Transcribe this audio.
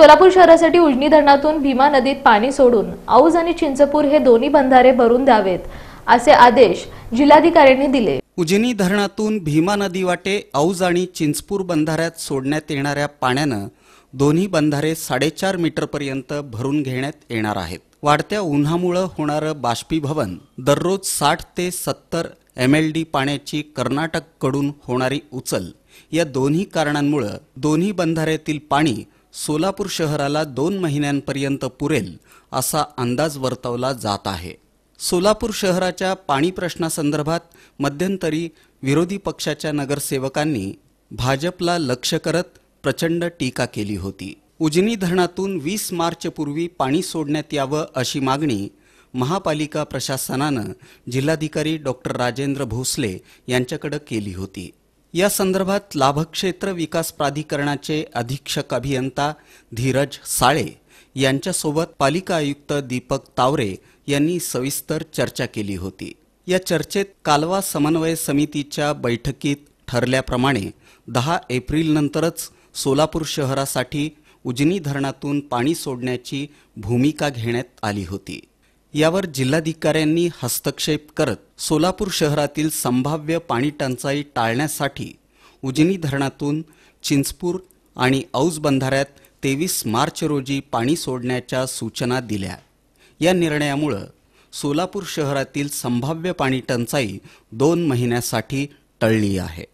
सोलापूर शहरासाठी उजनी धरणातून भीमा नदीत पाणी सोडून औज आणि चिंचपूर हे दोन्ही बंधारे भरून द्यावेत असे आदेश जिल्हाधिकाऱ्यांनी दिले. उजनी धरणातून भीमा नदी वाटे औज आणि चिंचपूर बंधाऱ्यात सोडण्यात येणाऱ्या पाण्यानं दोन्ही बंधारे साडेचार मीटरपर्यंत भरून घेण्यात येणार आहेत. वाढत्या उन्हामुळं होणारं बाष्पीभवन दररोज साठ ते सत्तर एम एल डी पाण्याची कर्नाटककडून होणारी उचल या दोन्ही कारणांमुळं दोन्ही बंधाऱ्यातील पाणी सोलापूर शहराला दोन महिन्यांपर्यंत पुरेल असा अंदाज वर्तवला जात आहे. सोलापूर शहराच्या पाणी प्रश्नासंदर्भात मध्यंतरी विरोधी पक्षाच्या नगरसेवकांनी भाजपला लक्ष करत प्रचंड टीका केली होती. उजनी धरणातून वीस मार्चपूर्वी पाणी सोडण्यात यावं अशी मागणी महापालिका प्रशासनानं जिल्हाधिकारी डॉक्टर राजेंद्र भोसले यांच्याकडे केली होती. या संदर्भात लाभक्षेत्र विकास प्राधिकरणाचे अधीक्षक अभियंता धीरज साळे यांच्यासोबत पालिका आयुक्त दीपक तावरे यांनी सविस्तर चर्चा केली होती. या चर्चेत कालवा समन्वय समितीच्या बैठकीत ठरल्याप्रमाणे दहा एप्रिलनंतरच सोलापूर शहरासाठी उजनी धरणातून पाणी सोडण्याची भूमिका घेण्यात आली होती. यावर जिल्हाधिकाऱ्यांनी हस्तक्षेप करत सोलापूर शहरातील संभाव्य पाणी टंचाई टाळण्यासाठी उजनी धरणातून चिंचपूर आणि औज बंधाऱ्यात तेवीस मार्च रोजी पाणी सोडण्याच्या सूचना दिल्या. या निर्णयामुळं सोलापूर शहरातील संभाव्य पाणी टंचाई दोन महिन्यासाठी टळली आहे.